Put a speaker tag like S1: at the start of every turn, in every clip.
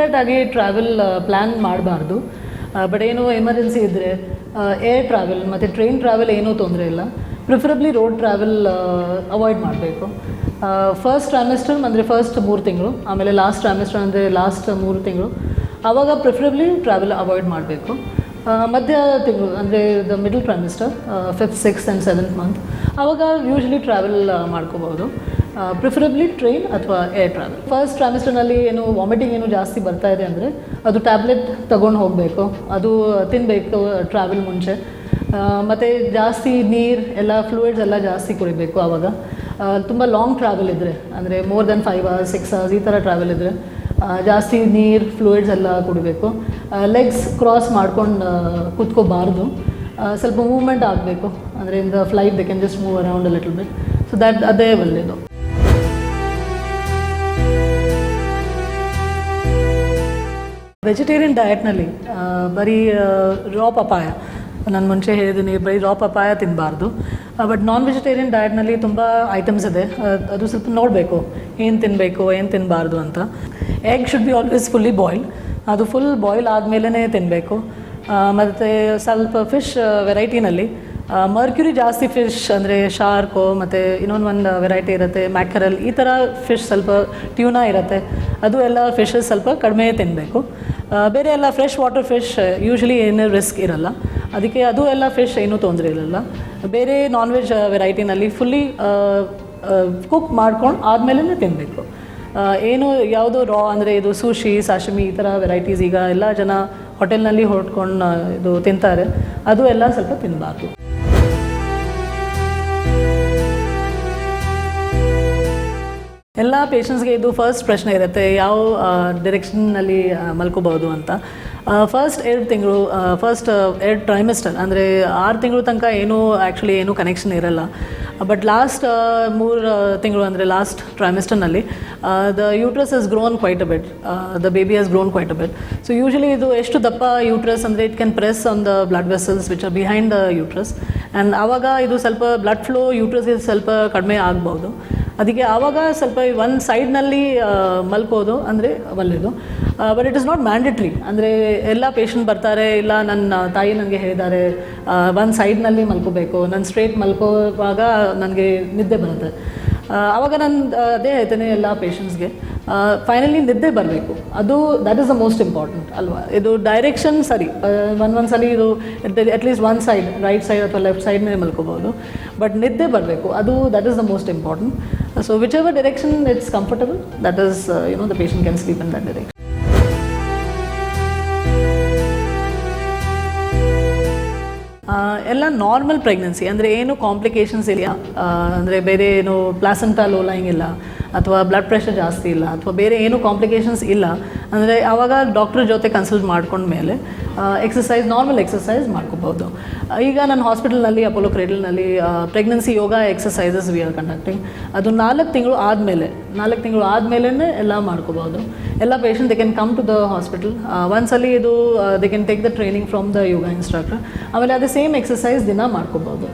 S1: Deliberate ಆಗಿ travel plan ಮಾಡಬಾರ್ದು. But ಏನು ಎಮರ್ಜೆನ್ಸಿ ಇದ್ದರೆ ಏರ್ ಟ್ರಾವೆಲ್ ಮತ್ತು ಟ್ರೈನ್ ಟ್ರಾವೆಲ್ ಏನೂ ತೊಂದರೆ ಇಲ್ಲ. ಪ್ರಿಫರಬ್ಲಿ ರೋಡ್ ಟ್ರಾವೆಲ್ ಅವಾಯ್ಡ್ ಮಾಡಬೇಕು. ಫಸ್ಟ್ ಟ್ರಾಮಿಸ್ಟರ್ ಅಂದರೆ ಫಸ್ಟ್ ಮೂರು ತಿಂಗಳು, ಆಮೇಲೆ ಲಾಸ್ಟ್ ಟ್ರಾಮಿಸ್ಟರ್ ಅಂದರೆ ಲಾಸ್ಟ್ ಮೂರು ತಿಂಗಳು. ಆವಾಗ ಪ್ರಿಫರಬ್ಲಿ ಟ್ರಾವೆಲ್ ಅವಾಯ್ಡ್ ಮಾಡಬೇಕು. ಮಧ್ಯ ತಿಂಗಳು ಅಂದರೆ the middle trimester fifth sixth and seventh month ಆವಾಗ ಯೂಶ್ವಲಿ ಟ್ರಾವೆಲ್ ಮಾಡ್ಕೋಬೋದು ಪ್ರಿಫರಬ್ಲಿ ಟ್ರೈನ್ ಅಥವಾ ಏರ್ ಟ್ರಾವೆಲ್ ಫಸ್ಟ್ ಟ್ರಾಮಿಸ್ಟರ್ನಲ್ಲಿ ಏನು ವಾಮಿಟಿಂಗ್ ಏನು ಜಾಸ್ತಿ ಬರ್ತಾ ಇದೆ ಅಂದರೆ ಅದು ಟ್ಯಾಬ್ಲೆಟ್ ತೊಗೊಂಡು ಹೋಗಬೇಕು. ಅದು ತಿನ್ನಬೇಕು ಟ್ರಾವೆಲ್ ಮುಂಚೆ. ಮತ್ತು ಜಾಸ್ತಿ ನೀರು, ಎಲ್ಲ ಫ್ಲೂಯಿಡ್ಸ್ ಎಲ್ಲ ಜಾಸ್ತಿ ಕುಡಿಬೇಕು ಆವಾಗ. ತುಂಬ ಲಾಂಗ್ ಟ್ರಾವೆಲ್ ಇದ್ದರೆ ಅಂದರೆ more than five hours six hours ಈ ಥರ ಟ್ರಾವೆಲ್ ಇದ್ದರೆ ಜಾಸ್ತಿ ನೀರು ಫ್ಲೂಯಿಡ್ಸ್ ಎಲ್ಲ ಕುಡಿಬೇಕು. ಲೆಗ್ಸ್ ಕ್ರಾಸ್ ಮಾಡ್ಕೊಂಡು ಕೂತ್ಕೋಬಾರ್ದು. ಸ್ವಲ್ಪ ಮೂವ್ಮೆಂಟ್ ಆಗಬೇಕು. ಅಂದರೆ in flight they can just move around little bit so that ಅದೇ ಒಳ್ಳೆಯದು ವೆಜಿಟೇರಿಯನ್ ಡಯಟ್ನಲ್ಲಿ ಬರೀ ರಾ ಪಪಾಯ ನಾನು ಮುಂಚೆ ಹೇಳಿದ್ದೀನಿ ಬರೀ ರಾ ಪಪಾಯ ತಿನ್ನಬಾರ್ದು ಬಟ್ ನಾನ್ ವೆಜಿಟೇರಿಯನ್ ಡಯಟ್ನಲ್ಲಿ ತುಂಬ ಐಟಮ್ಸ್ ಇದೆ. ಅದ್- ಸ್ವಲ್ಪ ನೋಡಬೇಕು. ಏನು ತಿನ್ನಬೇಕು ಏನು ತಿನ್ನಬಾರ್ದು ಅಂತ. Egg should be always fully boil ಅದು ಫುಲ್ ಬಾಯ್ಲ್ ಆದಮೇಲೆ ತಿನ್ನಬೇಕು ಮತ್ತು ಸ್ವಲ್ಪ ಫಿಶ್ ವೆರೈಟಿನಲ್ಲಿ ಮರ್ಕ್ಯುರಿ ಜಾಸ್ತಿ ಫಿಶ್ ಅಂದರೆ ಶಾರ್ಕು ಮತ್ತು ಇನ್ನೊಂದು ಒಂದು ವೆರೈಟಿ ಇರುತ್ತೆ, ಮ್ಯಾಕರಲ್, ಈ ಥರ ಫಿಶ್ ಸ್ವಲ್ಪ ಟ್ಯೂನಾ ಇರುತ್ತೆ. ಅದು ಎಲ್ಲ ಫಿಶಸ್ ಸ್ವಲ್ಪ ಕಡಿಮೆ ತಿನ್ನಬೇಕು ಬೇರೆ ಎಲ್ಲ ಫ್ರೆಶ್ ವಾಟರ್ ಫಿಶ್ ಯೂಶ್ವಲಿ ಏನು ರಿಸ್ಕ್ ಇರಲ್ಲ. ಅದಕ್ಕೆ ಅದು ಎಲ್ಲ ಫಿಶ್ ಏನೂ ತೊಂದರೆ ಇರಲ್ಲ. ಬೇರೆ ನಾನ್ ವೆಜ್ ವೆರೈಟಿನಲ್ಲಿ ಫುಲ್ಲಿ ಕುಕ್ ಮಾಡ್ಕೊಂಡು ಆದಮೇಲೆ ತಿನ್ನಬೇಕು ಏನು ಯಾವುದು ರಾ ಅಂದರೆ ಇದು ಸುಶಿ ಸಾಶಮಿ ಈ ಥರ ವೆರೈಟೀಸ್ ಈಗ ಎಲ್ಲ ಜನ ಹೋಟೆಲ್ನಲ್ಲಿ ಹೊರಟ್ಕೊಂಡು ಇದು ತಿಂತಾರೆ. ಅದು ಎಲ್ಲ ಸ್ವಲ್ಪ ತಿನ್ನಬಾರ್ದು ಎಲ್ಲ ಪೇಷಂಟ್ಸ್ಗೆ ಇದು ಫಸ್ಟ್ ಪ್ರಶ್ನೆ ಇರುತ್ತೆ, ಯಾವ ಡಿರೆಕ್ಷನ್ನಲ್ಲಿ ಮಲ್ಕೋಬಹುದು ಅಂತ. ಫಸ್ಟ್ ಎರಡು ತಿಂಗಳು ಫಸ್ಟ್ ಎರಡು ಟ್ರೈಮಿಸ್ಟರ್ ಅಂದರೆ ಆರು ತಿಂಗಳು ತನಕ ಏನೂ ಆ್ಯಕ್ಚುಲಿ ಏನೂ ಕನೆಕ್ಷನ್ ಇರಲ್ಲ. ಬಟ್ ಲಾಸ್ಟ್ ಮೂರು ತಿಂಗಳು ಅಂದರೆ last ಟ್ರೈಮಿಸ್ಟರ್ನಲ್ಲಿ the uterus is grown quite a bit the baby has grown quite a bit so usually ಇದು ಎಷ್ಟು ದಪ್ಪ ಯೂಟ್ರಸ್ ಅಂದರೆ it can press on the blood vessels which are behind the uterus and ಆವಾಗ ಇದು ಸ್ವಲ್ಪ blood flow uterus ಸ್ವಲ್ಪ ಕಡಿಮೆ ಆಗ್ಬೋದು ಅದಕ್ಕೆ ಆವಾಗ ಸ್ವಲ್ಪ ಒಂದು ಸೈಡ್ನಲ್ಲಿ ಮಲ್ಕೋದು ಅಂದರೆ ಒಳ್ಳೆಯದು but it is not mandatory ಅಂದರೆ ಎಲ್ಲ ಪೇಷಂಟ್ ಬರ್ತಾರೆ, ಇಲ್ಲ ನನ್ನ ತಾಯಿ ನನಗೆ ಹೇಳಿದ್ದಾರೆ ಒಂದು ಸೈಡ್ನಲ್ಲಿ ಮಲ್ಕೋಬೇಕು. ನಾನು ಸ್ಟ್ರೇಟ್ ಮಲ್ಕೋವಾಗ ನನಗೆ ನಿದ್ದೆ ಬರುತ್ತೆ. ಆವಾಗ ನಾನು ಅದೇ ಹೇಳ್ತೇನೆ ಎಲ್ಲ ಪೇಷಂಟ್ಸ್ಗೆ ಫೈನಲಿ ನಿದ್ದೆ ಬರಬೇಕು. ಅದು that is the most important ಅಲ್ವಾ? ಇದು ಡೈರೆಕ್ಷನ್ ಸರಿ. ಒಂದು ಸಲ ಇದು at least one side right side ಅಥವಾ ಲೆಫ್ಟ್ ಸೈಡ್ನೇ ಮಲ್ಕೋಬೋದು ಬಟ್ ನಿದ್ದೆ ಬರಬೇಕು. ಅದು that is the most important so whichever direction it's comfortable that is you know the patient can sleep in that direction ಎಲ್ಲ ನಾರ್ಮಲ್ ಪ್ರೆಗ್ನೆನ್ಸಿ ಅಂದರೆ ಏನು complications ಇಲ್ಲ. ಅಂದರೆ ಬೇರೆ ಏನು ಪ್ಲಾಸಂಟಾ ಲೋಲೈಂಗ್ ಇಲ್ಲ, ಅಥವಾ ಬ್ಲಡ್ ಪ್ರೆಷರ್ ಜಾಸ್ತಿ ಇಲ್ಲ, ಅಥವಾ ಬೇರೆ ಏನು ಕಾಂಪ್ಲಿಕೇಶನ್ಸ್ ಇಲ್ಲ. ಅಂದರೆ ಆವಾಗ ಡಾಕ್ಟ್ರ್ ಜೊತೆ ಕನ್ಸಲ್ಟ್ ಮಾಡ್ಕೊಂಡ ಮೇಲೆ ಎಕ್ಸಸೈಸ್ ನಾರ್ಮಲ್ ಎಕ್ಸಸೈಸ್ ಮಾಡ್ಕೋಬೋದು. ಈಗ ನನ್ನ ಹಾಸ್ಪಿಟಲ್ನಲ್ಲಿ Apollo ಕ್ರೇಡಲ್ನಲ್ಲಿ pregnancy yoga exercises we are conducting ಅದು ನಾಲ್ಕು ತಿಂಗಳು ಆದಮೇಲೆ ನಾಲ್ಕು ತಿಂಗಳು ಆದಮೇಲೆ ಎಲ್ಲ ಮಾಡ್ಕೋಬೋದು. ಎಲ್ಲ patient they can come to the hospital ಒಂದ್ಸಲಿ ಇದು they can take the training from the yoga instructor ಆಮೇಲೆ ಅದೇ ಸೇಮ್ ಎಕ್ಸಸೈಸ್ ದಿನ ಮಾಡ್ಕೋಬೋದು.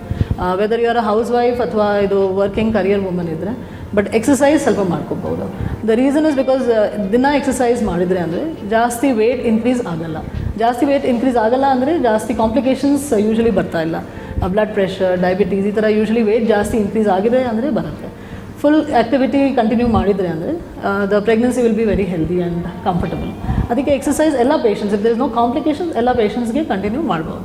S1: Whether you are housewife ಅಥವಾ ಇದು ವರ್ಕಿಂಗ್ ಕರಿಯರ್ ವುಮನ್ ಇದ್ದರೆ ಬಟ್ ಎಕ್ಸಸೈಸ್ ಸ್ವಲ್ಪ ಮಾಡ್ಕೋಬೋದು. ದ ರೀಸನ್ ಇಸ್ ಬಿಕಾಸ್ ದಿನ ಎಕ್ಸಸೈಸ್ ಮಾಡಿದರೆ ಅಂದರೆ ಜಾಸ್ತಿ ವೇಟ್ ಇನ್ಕ್ರೀಸ್ ಆಗಲ್ಲ. ಜಾಸ್ತಿ ವೇಟ್ ಇನ್ಕ್ರೀಸ್ ಆಗಲ್ಲ ಅಂದರೆ ಜಾಸ್ತಿ ಕಾಂಪ್ಲಿಕೇಶನ್ಸ್ ಯೂಶ್ವಲಿ ಬರ್ತಾ ಇಲ್ಲ. ಬ್ಲಡ್ ಪ್ರೆಷರ್ ಡಯಾಬಿಟೀಸ್ ಈ ಥರ ಯೂಶ್ವಲಿ ವೇಟ್ ಜಾಸ್ತಿ ಇನ್ಕ್ರೀಸ್ ಆಗಿದೆ ಅಂದರೆ ಬರುತ್ತೆ. ಫುಲ್ ಆ್ಯಕ್ಟಿವಿಟಿ ಕಂಟಿನ್ಯೂ ಮಾಡಿದರೆ ಅಂದರೆ the pregnancy will be very healthy and comfortable ಅದಕ್ಕೆ ಎಕ್ಸಸೈಸ್ ಎಲ್ಲ patients if there is no complications ಎಲ್ಲ ಪೇಷಂಟ್ಸ್ಗೆ ಕಂಟಿನ್ಯೂ ಮಾಡ್ಬೋದು.